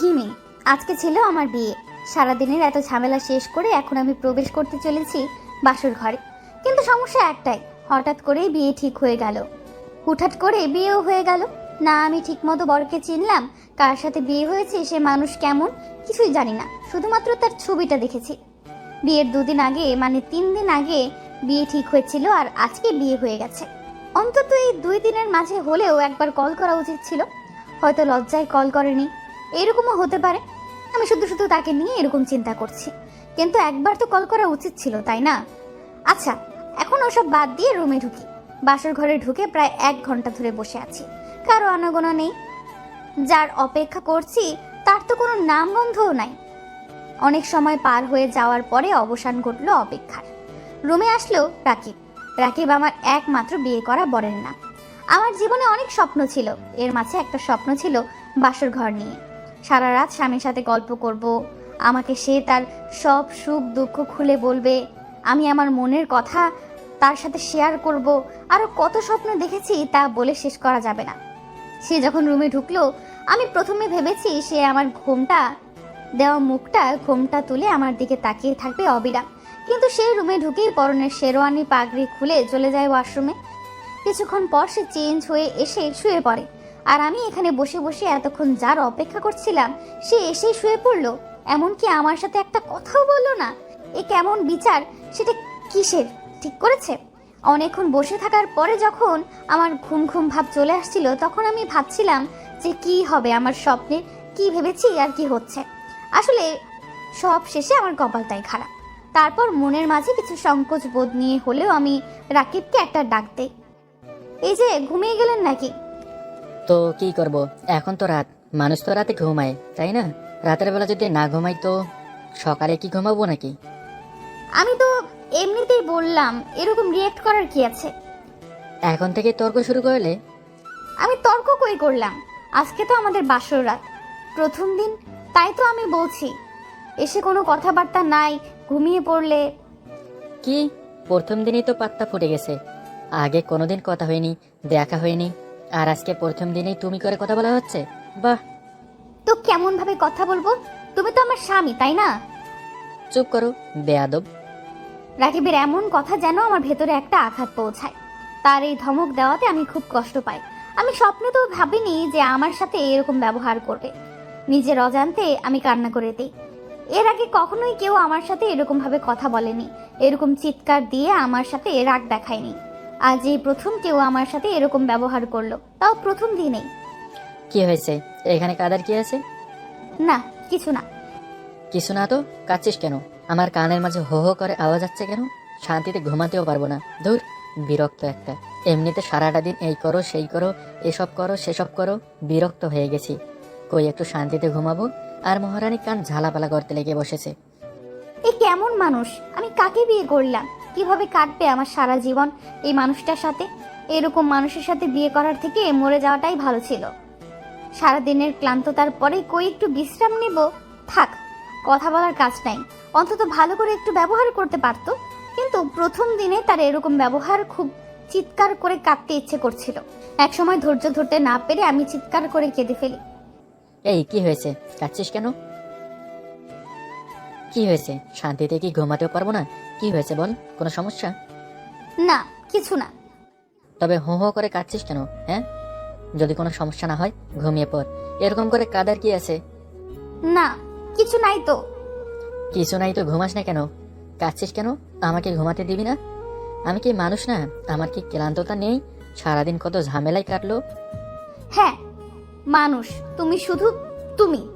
হিমি, আজকে ছিল আমার বিয়ে। সারাদিনের এত ঝামেলা শেষ করে এখন আমি প্রবেশ করতে চলেছি বাসুর ঘরে। কিন্তু সমস্যা একটাই, হঠাৎ করেই বিয়ে ঠিক হয়ে গেল। হুটহাট করে বিয়েও হয়ে গেল। না, আমি ঠিকমতো বরকে চিনলাম, কার সাথে বিয়ে হয়েছে, সে মানুষ কেমন, কিছুই জানি না। শুধুমাত্র তার ছবিটা দেখেছি। বিয়ের দুদিন আগে মানে তিন দিন আগে বিয়ে ঠিক হয়েছিল আর আজকে বিয়ে হয়ে গেছে। অন্তত এই দুই দিনের মাঝে হলেও একবার কল করা উচিত ছিল। হয়তো লজ্জায় কল করেনি। এরকমও হতে পারে। আমি শুধু শুধু তাকে নিয়ে এরকম চিন্তা করছি। কিন্তু একবার তো কল করা উচিত ছিল, তাই না? আচ্ছা এখন ওসব বাদ দিয়ে রুমে ঢুকি। বাসর ঘরে ঢুকে প্রায় এক ঘণ্টা ধরে বসে আছি। কারও আনাগোনা নেই। যার অপেক্ষা করছি, তার তো কোনো নামগন্ধও নাই। অনেক সময় পার হয়ে যাওয়ার পরে অবসান ঘটলো অপেক্ষার। রুমে আসলো রাকিব। রাকিব আমার একমাত্র বিয়ে করা বরের না আমার জীবনে অনেক স্বপ্ন ছিল। এর মাঝে একটা স্বপ্ন ছিল বাসর ঘর নিয়ে। সারা রাত স্বামীর সাথে গল্প করব। আমাকে সে তার সব সুখ দুঃখ খুলে বলবে। আমি আমার মনের কথা তার সাথে শেয়ার করব। আরও কত স্বপ্ন দেখেছি তা বলে শেষ করা যাবে না। সে যখন রুমে ঢুকলো, আমি প্রথমে ভেবেছি সে আমার ঘোমটা, দেওয়া মুখটা, ঘোমটা তুলে আমার দিকে তাকিয়ে থাকবে অবিরাম। কিন্তু সে রুমে ঢুকেই পরনের শেরওয়ানি পাগড়ি খুলে চলে যায় ওয়াশরুমে কিছুক্ষণ পর সে চেঞ্জ হয়ে এসে শুয়ে পড়ে। আর আমি এখানে বসে বসে এতক্ষণ যার অপেক্ষা করছিলাম, সে এসেই শুয়ে পড়ল। এমনকি আমার সাথে একটা কথাও বলল না। এ কেমন বিচার, সেটা কিসের? ঠিক করেছে? অনেকক্ষণ বসে থাকার পরে যখন আমার ঘুম ঘুম ভাব চলে আসছিল, তখন আমি ভাবছিলাম যে কি হবে আমার স্বপ্নে, কি ভেবেছি আর কি হচ্ছে। আসলে সব শেষে আমার কপালটাই খারাপ। তারপর মনের মাঝে কিছু সংকোচ বোধ নিয়ে হলেও আমি রাকিবকে একটা ডাক দেই। এই যে, ঘুমিয়ে গেলেন নাকি? তো কি করব? এখন তো রাত। মানুষ তো রাতে ঘুমায় তাই না? রাতের বেলা যদি না ঘুমাই তো সকালে কি ঘুমাবো নাকি? আমি তো এমনিতেই বললাম এরকম রিয়েক্ট করার কি আছে? এখন থেকে তর্ক শুরু করলে? আমি তর্ক কই করলাম? আজকে তো আমাদের বাসর রাত। প্রথম দিন তাই তো আমি বলছি। এসে কোনো কথাবার্তা নাই ঘুমিয়ে পড়লে। কি? প্রথম দিনই তো পাত্তা ফুটে গেছে। আগে কোনোদিন কথা হয়নি দেখা হয়নি। আর আজকে প্রথম দিনেই তুমি করে কথা বলা হচ্ছে? বাহ। তো কেমন ভাবে কথা বলব? তুমি তো আমার স্বামী তাই না? চুপ করো বেয়াদব। রাকিবের এমন কথা যেন আমার ভেতরে একটা আঘাত পৌঁছায়। তার এই ধমক দেওয়াতে আমি খুব কষ্ট পাই। আমি স্বপ্নে তো ভাবিনি যে আমার সাথে এরকম ব্যবহার করবে। নিজের অজান্তে আমি কান্না করে দিই। এর আগে কখনোই কেউ আমার সাথে এরকম ভাবে কথা বলেনি। এরকম চিৎকার দিয়ে আমার সাথে রাগ দেখায়নি। আজ এই প্রথম কেউ আমার সাথে এরকম ব্যবহার করল। তাও প্রথম দিনেই। কি হয়েছে? এখানে কাদার কি আছে? না কিছু না। কিছু না তো? কাচ্ছিস কেন? আমার কানের মাঝে হো হো করে আওয়াজ আসছে কেন? শান্তিতে ঘুমাতেও পারব না। ধুর বিরক্ত একটা। এমনিতে সারাটা দিন এই করো সেই করো এসব করো সেসব করো বিরক্ত হয়ে গেছি। কই একটু শান্তিতে ঘুমাবো? আর মহারানী কান ঝালাপালা করতে লেগে বসেছে। এ কেমন মানুষ? আমি কাকে বিয়ে করলাম? কীভাবে কাটবে আমার সারা জীবন এই মানুষটার সাথে? এরকম মানুষের সাথে বিয়ে করার থেকে মরে যাওয়াটাই ভালো ছিল। সারা দিনের ক্লান্ততার পরে কই একটু বিশ্রাম নেব? থাক, কথা বলার কাজ নাই। অন্তত ভালো করে একটু ব্যবহার করতে পারতো। কিন্তু প্রথম দিনে তার এরকম ব্যবহার খুব চিৎকার করে কাঁদতে ইচ্ছে করছিল। একসময় ধৈর্য ধরতে না পেরে আমি চিৎকার করে কেঁদে ফেলি। এই, কি হয়েছে? কাচ্ছিস কেন? কি হয়েছে? শান্তিতে কি ঘুমাতেও পারব না? কি হয়েছে বল? কোনো সমস্যা? না কিছু না। তবে হো হো করে কাঁদছিস কেন হ্যাঁ? যদি কোনো সমস্যা না হয় ঘুমিয়ে পড়। এরকম করে কাদার কি আছে? না কিছু নাই তো। কিছু নাই তো ঘুমাস না কেন? কাঁদছিস কেন? আমাকে ঘুমাতে দিবি না? আমি কি মানুষ না? আমার কি ক্লান্ততা নেই? সারাদিন কত ঝামেলায় কাটলো? হ্যাঁ মানুষ। তুমি শুধু তুমি।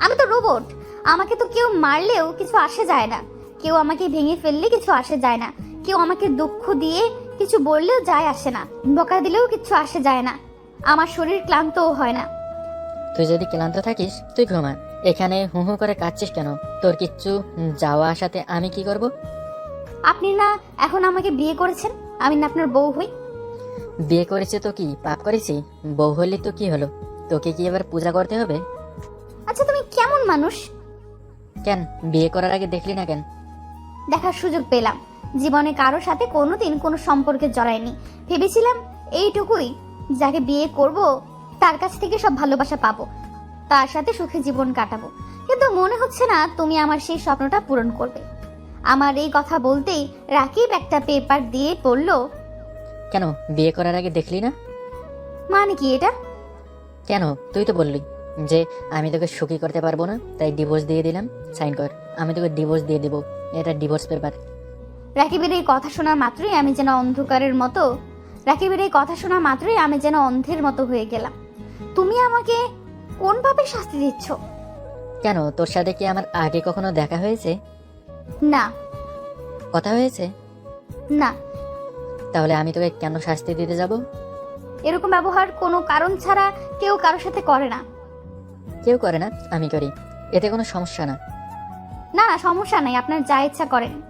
আমি তো রোবট আমাকে তো কেউ মারলেও কিছু আসে যায় না। কেউ আমাকে ভেঙে ফেললে কিছু আসে যায় না। কেউ আমাকে দুঃখ দিয়ে কিছু বললেও যায় আসে না। বকা দিলেও কিছু আসে যায় না। আমার শরীর ক্লান্তও হয় না। তুই যদি ক্লান্ত থাকিস তুই ঘুমা। এখানে হু হু করে কাঁদছিস কেন? তোর কিচ্ছু যাওয়া আসাতে আমি কি করব? আপনি না এখন আমাকে বিয়ে করেছেন? আমি না আপনার বউ হই। বিয়ে করেছে তো কি? পাপ করেছি? বউ হলে তো কি হলো? তোকে কি এবার পূজা করতে হবে? আচ্ছা তুমি কেমন মানুষ? কেন? বিয়ে করার আগে দেখলি না কেন? দেখার সুযোগ পেলাম। জীবনে কারোর সাথে কোনোদিন কোনো সম্পর্কে জড়ায়নি। ভেবেছিলাম এইটুকুই যাকে বিয়ে করব তার কাছ থেকে সব ভালোবাসা পাবো তার সাথে সুখে জীবন কাটাবো। কিন্তু মনে হচ্ছে না তুমি আমার সেই স্বপ্নটা পূরণ করবে। আমার এই কথা বলতেই রাকিব একটা পেপার দিয়ে পড়ল কেন বিয়ে করার আগে দেখলি না? মানে কি এটা? কেন? তুই তো বললি যে আমি তোকে সুখী করতে পারব না তাই ডিভোর্স দিয়ে দিলাম। সাইন কর আমি তোকে ডিভোর্স দিয়ে দিব। এটা ডিভোর্স পেপার রাকিবের এই কথা শোনা মাত্রই আমি যেন অন্ধকারের মতো রাকিবের এই কথা শোনা মাত্রই আমি যেন অন্ধের মতো হয়ে গেলাম। তুমি আমাকে কোনভাবে শাস্তি দিচ্ছ? কেন? তোর সাথে কি আমার আগে কখনো দেখা হয়েছে? না। কথা হয়েছে? না। তাহলে আমি তোকে কেন শাস্তি দিতে যাব? এরকম ব্যবহার কোনো কারণ ছাড়া কেউ কারোর সাথে করে না। কেউ করে না আমি করি। এতে কোনো সমস্যা না। না না সমস্যা নাই আপনার যা ইচ্ছা করেন।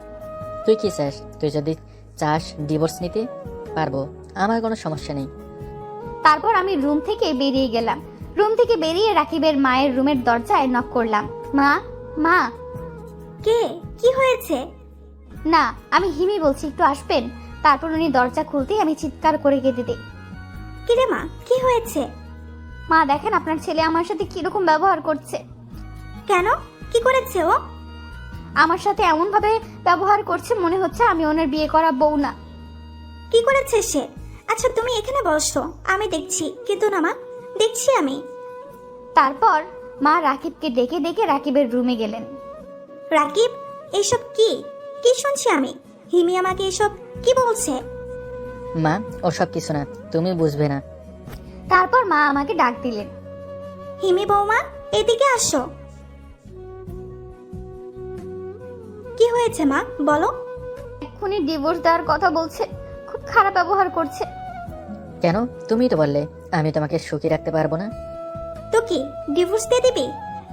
তুই কি চাস? তুই যদি চাস ডিভোর্স নিতে পারব। আমার কোনো সমস্যা নেই। তারপর আমি রুম থেকে বেরিয়ে গেলাম। রুম থেকে বেরিয়ে রাকিবের মায়ের রুমের দরজায় নক করলাম। মা মা। কে? কি হয়েছে? না আমি হিমি বলছি একটু আসবেন? তারপর উনি দরজা খুলতেই আমি চিৎকার করে কেঁদে দিই। কিরে মা কি হয়েছে? মা দেখেন আপনার ছেলে আমার সাথে কীরকম ব্যবহার করছে। কেন? কি করেছে ও? আমার সাথে এমন ভাবে ব্যবহার করছে মনে হচ্ছে আমি ওনার বিয়ে করা বউ না। কি করেছে সে? আচ্ছা তুমি এখানে বসো আমি দেখছি। কিন্তু না মা দেখছি আমি। তারপর মা রাকিবকে ডেকে ডেকে রাকিবের রুমে গেলেন। রাকিব এইসব কি? কি শুনছি আমি? হিমি আমাকে এসব কি বলছে? মা ওসব কিছু না তুমি বুঝবে না। তারপর মা আমাকে ডাক দিলেন। হিমি বৌমা এদিকে আসো। কি হয়েছে মা? বলো। এক্ষুনি ডিভোর্স দেওয়ার কথা বলছে খুব খারাপ ব্যবহার করছে। কেন? তুমিই তো বললে আমি তোমাকে সুখী রাখতে পারব না। তো কি ডিভোর্স দিয়ে দিবি?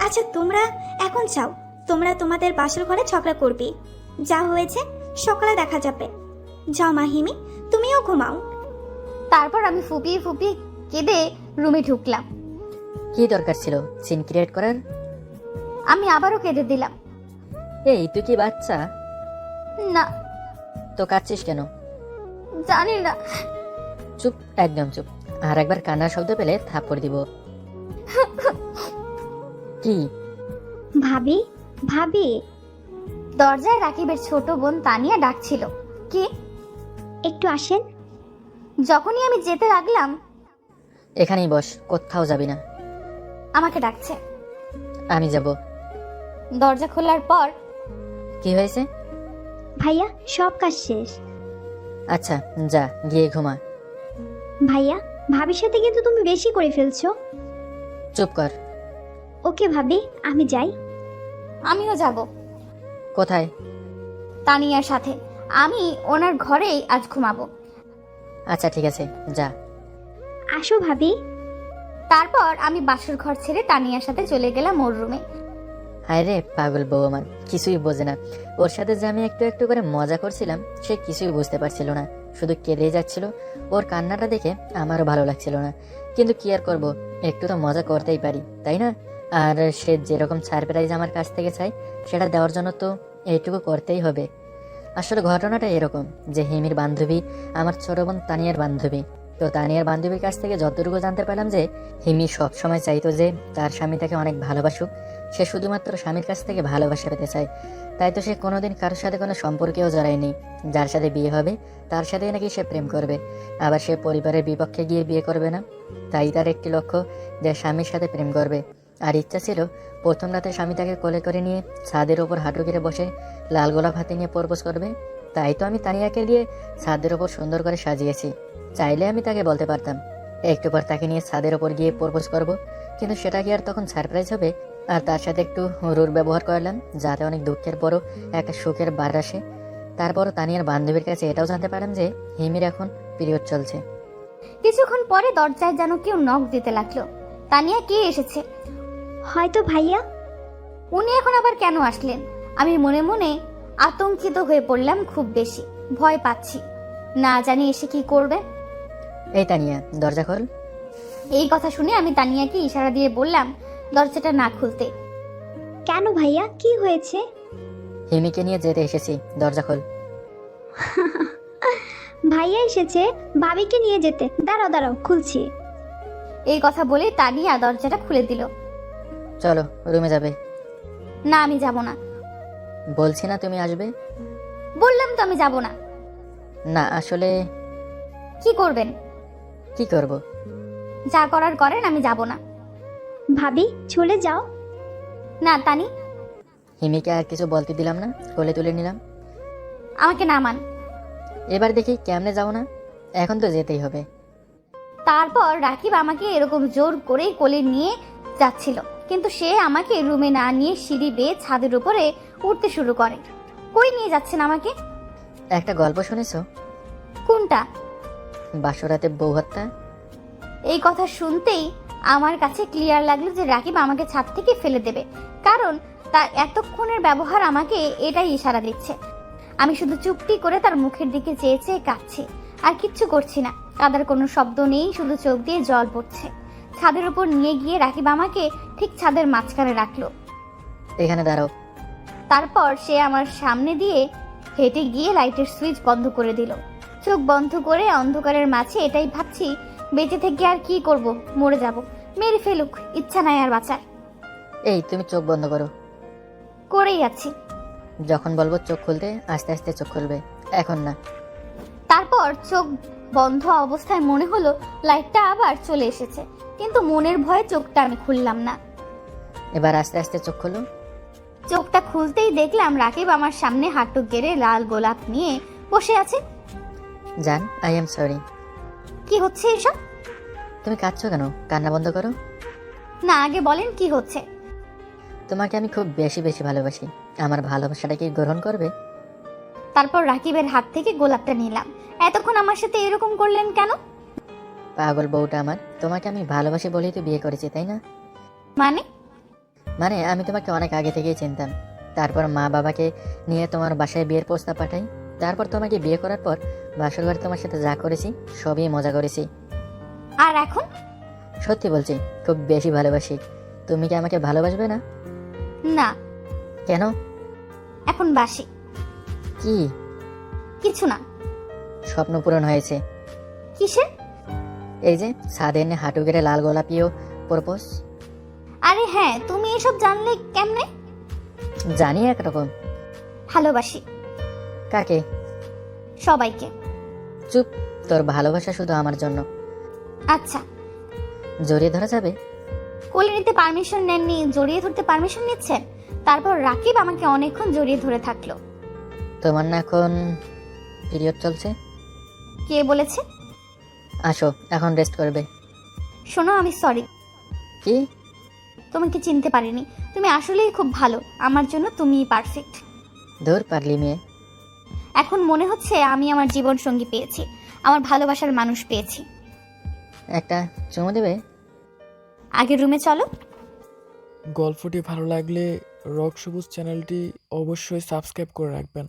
আচ্ছা তোমরা এখন যাও। তোমরা তোমাদের বাসর ঘরে ঝগড়া করবি। যা হয়েছে সকালে দেখা যাবে। যাও মাহিমি তুমিও ঘুমাও। তারপর আমি ফুপিয়ে ফুপিয়ে কেঁদে রুমে ঢুকলাম। কি দরকার ছিল? সিন ক্রিয়েট করার? আমি আবারও কেঁদে দিলাম। এই তুই কি বাচ্চা? না। তো কাঁদছিস কেন? জানি না। চুপ একদম চুপ। আর একবার কান্নার শব্দ পেলে থাপ্পড় দিব। কি? ভাবি ভাবি। দরজায় রাকিবের ছোট বোন তানিয়া ডাকছিল। কি? একটু আসেন। যখনই আমি যেতে লাগলাম। এখানেই বস কোথাও যাবি না। আমাকে ডাকছে। আমি যাব। দরজা খোলার পর কি হয়েছে? ভাইয়া সব কাজ শেষ। আচ্ছা যা গিয়ে ঘুমা। ভাইয়া ভাবির সাথে কিন্তু তুমি বেশি করে ফেলছো। চুপ কর। ওকে ভাবি আমি যাই। আমিও যাব। কোথায়? তানিয়ার সাথে। আমি ওনার ঘরেই আজ ঘুমাবো। আচ্ছা ঠিক আছে যা। আসো ভাবি। তারপর আমি বাসর ঘর ছেড়ে তানিয়ার সাথে চলে গেলাম ওর রুমে। হায় রে পাগল বউ আমার কিছুই বোঝে না। ওর সাথে যে আমি একটু একটু করে মজা করছিলাম, সে কিছুই বুঝতে পারছিল না। শুধু কেঁদেই যাচ্ছিল। ওর কান্নাটা দেখে আমারও ভালো লাগছিল না। কিন্তু কি আর করব? একটু তো মজা করতেই পারি, তাই না? আর সে যেরকম সারপ্রাইজ আমার কাছ থেকে চাই, সেটা দেওয়ার জন্য তো এইটুকু করতেই হবে। আসলে ঘটনাটা এরকম যে হিমির বান্ধবী, আমার ছোট বোন তানিয়ার বান্ধবী। তো তানিয়ার বান্ধবীর কাছ থেকে যতটুকু জানতে পারলাম যে, হিমি সবসময় চাইতো যে তার স্বামী তাকে অনেক ভালোবাসুক। সে শুধুমাত্র স্বামীর কাছ থেকে ভালোবাসা পেতে চায়। তাই তো সে কোনোদিন কারোর সাথে কোনো সম্পর্কেও জড়ায়নি। যার সাথে বিয়ে হবে, তার সাথে নাকি সে প্রেম করবে। আবার সে পরিবারের বিপক্ষে গিয়ে বিয়ে করবে না। তাই তার একটি লক্ষ্য যে, স্বামীর সাথে প্রেম করবে। আর ইচ্ছা ছিল প্রথম রাতে স্বামী তাকে কোলে করে নিয়ে ছাদের ওপর হাঁটু গেড়ে বসে লাল গোলাপ হাতে নিয়ে প্রপোজ করবে। তাই তো আমি তানিয়াকে দিয়ে ছাদের ওপর সুন্দর করে সাজিয়েছি। চাইলে আমি তাকে বলতে পারতাম। একটু পর তাকে নিয়ে ছাদের ওপর গিয়ে প্রপোজ করব কিন্তু সেটা কি আর তখন সারপ্রাইজ হবে? আর তার সাথে একটু রুর ব্যবহার করলাম যাতে অনেক দুঃখের পরও একটা সুখের বার আসে। তারপর তানিয়ার বান্ধবীর কাছে এটাও জানতে পারলাম যে হিমির এখন পিরিয়ড চলছে। কিছুক্ষণ পরে দরজায় যেন কেউ নখ দিতে লাগল। তানিয়া কে এসেছে? হয়তো ভাইয়া। উনি এখন আবার কেন আসলেন? আমি মনে মনে আতঙ্কিত হয়ে পড়লাম খুব বেশি। ভয় পাচ্ছি। না জানি এসে কি করবে। এই তানিয়া দরজা খোল। এই কথা শুনে আমি তানিয়াকে ইশারা দিয়ে বললাম দরজাটা না খুলতে। কেন ভাইয়া? কি হয়েছে? হিমিকে নিয়ে যেতে এসেছি দরজা খোল। ভাইয়া এসেছে ভাবিকে নিয়ে যেতে। দাঁড়াও দাঁড়াও খুলছি। এই কথা বলে তানিয়া দরজাটা খুলে দিল। চলো রুমে যাবে। না আমি যাব না। বলছি না তুমি আসবে? বললাম তো আমি যাব না। না আসলে কি করবেন? কি করব? যা করার করেন আমি যাব না। ভাবি চলে যাও। না তানি। হিমিকে আর কিছু বলতে দিলাম না কোলে তুলে নিলাম। আমাকে নামান এবার দেখি কেমনে যাব না এখন তো যেতেই হবে। তারপর রাকিব আমাকে এরকম জোর করে কোলে নিয়ে যাচ্ছিল কিন্তু সে আমাকে রুমে না নিয়ে সিঁড়ি বেয়ে ছাদের উপরে উঠতে শুরু করে। কই নিয়ে যাচ্ছেন আমাকে? একটা গল্প শুনেছো? কোনটা? বাসরাতে বউ হত্যা? এই কথা শুনতেই আমার কাছে ক্লিয়ার লাগল যে রাকিব আমাকে ছাদ থেকে ফেলে দেবে। কারণ তার এতক্ষণের ব্যবহার আমাকে এটাই ইশারা দিচ্ছে। আমি শুধু চুপটি করে তার মুখের দিকে চেয়ে চেয়ে কাঁদছি। আর কিচ্ছু করছি না। কাদার কোনো শব্দ নেই শুধু চোখ দিয়ে জল পড়ছে। ছাদের উপর নিয়ে গিয়ে রাকিব আমাকে ঠিক ছাদের মাঝখানে রাখল। এখানে দাঁড়াও। তারপর সে আমার সামনে দিয়ে হেঁটে গিয়ে লাইটের সুইচ বন্ধ করে দিল। চোখ বন্ধ করে অন্ধকারের মাঝে এটাই ভাবছি বেঁচে থেকে আর কি করব? মরে যাব। মেরে ফেলুক ইচ্ছা নাই আর বাঁচার। এই তুমি চোখ বন্ধ করো। করেই আছি। যখন বলব চোখ খুলতে আস্তে আস্তে চোখ খুলবে। এখন না। তারপর চোখ বন্ধ অবস্থায় মনে হলো লাইটটা আবার চলে এসেছে। কিন্তু মনের ভয়ে চোখটা আমি খুললাম না। এবার আস্তে আস্তে চোখ খুলো। চোখটা খুলতেই দেখলাম রাকিব আমার সামনে হাঁটু গেড়ে লাল গোলাপ নিয়ে বসে আছে। জান আই এম সরি কি হচ্ছে এসব? তুমি কাঁদছো কেন? কান্না বন্ধ করো। না আগে বলেন কি হচ্ছে। তোমাকে আমি খুব বেশি বেশি ভালোবাসি। আমার ভালোবাসাটা কি গ্রহণ করবে? তারপর রাকিবের হাত থেকে গোলাপটা নিলাম। এতক্ষণ আমার সাথে এরকম করলেন কেন? পাগল বউটা আমার। তোমাকে আমি ভালোবাসি বলেই তো বিয়ে করেছি তাই না? মানে? মানে আমি তোমাকে অনেক আগে থেকেই চিনতাম। তারপর মা বাবাকে নিয়ে তোমার বাসায় বিয়ের প্রস্তাব পাঠাই। তারপর তোমাকে বিয়ে করার পর বাসর ঘরে তোমার সাথে যা করেছি সবই মজা করেছি। আর এখন? সত্যি বলছি খুব বেশি ভালোবাসি। তুমি কি আমাকে ভালোবাসবে না? না। কেন? এখন বাসি। কি? কিছু না। স্বপ্ন পূরণ হয়েছে। কিসের? এই যে ছাদে এনে হাঁটু গেড়ে লাল গোলাপিও প্রপোজ। আরে হ্যাঁ তুমি এসব জানলে কেমনে? জানি একরকম। ভালোবাসি। কাকে? সবাইকে। চুপ তোর ভালোবাসা শুধু আমার জন্য। আচ্ছা। জড়িয়ে ধরা যাবে? কোলে নিতে পারমিশন নেননি জড়িয়ে ধরতে পারমিশন নিচ্ছেন? তারপর রাকিব আমাকে অনেকক্ষণ জড়িয়ে ধরে থাকল। তোমার না এখন পিরিয়ড চলছে? কে বলেছে? আসো এখন রেস্ট করবে। শোনো আমি সরি কি? তোমাকে চিনতে পারিনি। তুমি আসলেই খুব ভালো। আমার জন্য তুমিই পারফেক্ট ধর পাগলি মেয়ে। এখন মনে হচ্ছে আমি আমার জীবন সঙ্গী পেয়েছি আমার ভালোবাসার মানুষ পেয়েছি। একটা চুমু দেবে? আগে রুমে চলো। গল্পটি ভালো লাগলে রক সবুজ চ্যানেলটি অবশ্যই সাবস্ক্রাইব করে রাখবেন।